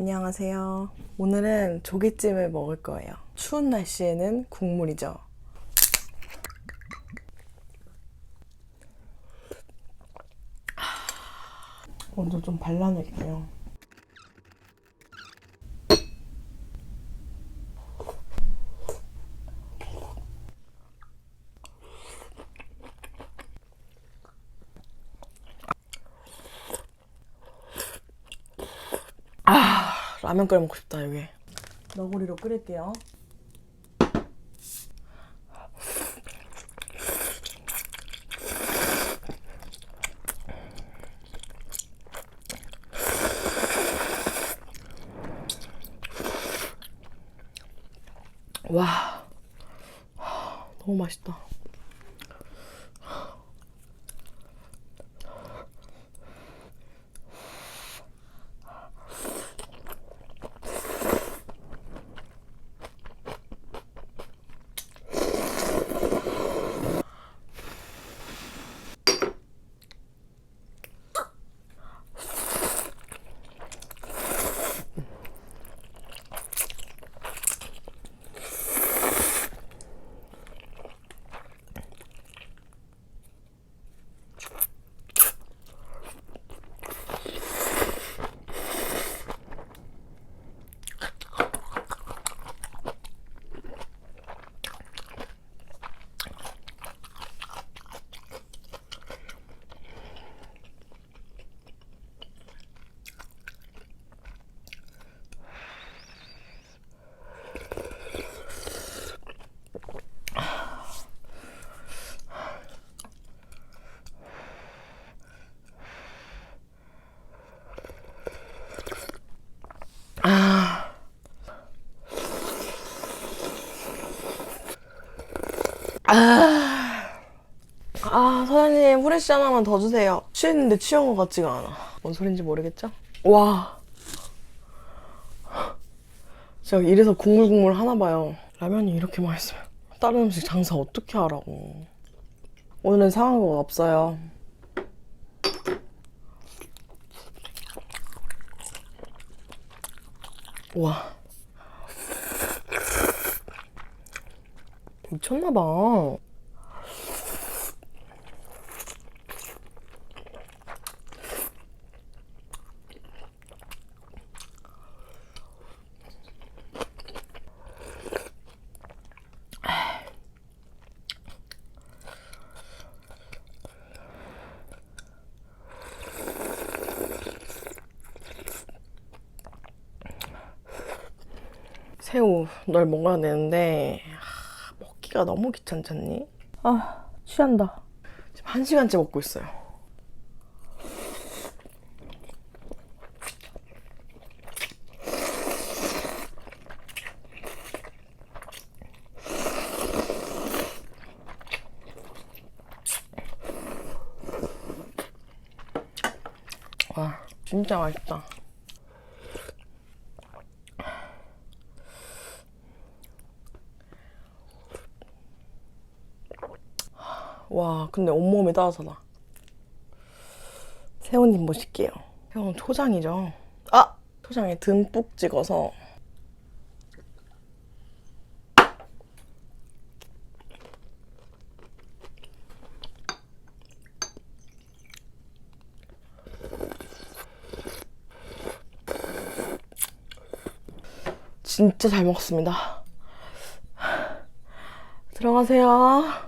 안녕하세요. 오늘은 조개찜을 먹을 거예요. 추운 날씨에는 국물이죠. 먼저 좀 발라낼게요. 라면 끓여 먹고 싶다 여기. 너구리로 끓일게요. 와, 너무 맛있다. 아. 사장님 후레쉬 하나만 더 주세요. 취했는데 취한 것 같지가 않아. 뭔 소린지 모르겠죠? 와. 제가 이래서 국물 국물 하나 봐요. 라면이 이렇게 맛있으면 다른 음식 장사 어떻게 하라고. 오늘은 상한 거가 없어요. 와 미쳤나봐. 새우 널 먹어야 되는데 하, 먹기가 너무 귀찮지 않니? 아 취한다. 지금 한 시간째 먹고 있어요. 와 진짜 맛있다 와 근데 온몸이 따뜻하다. 새우님 모실게요? 새우는 초장이죠. 아! 초장에 듬뿍 찍어서. 진짜 잘 먹습니다. 들어가세요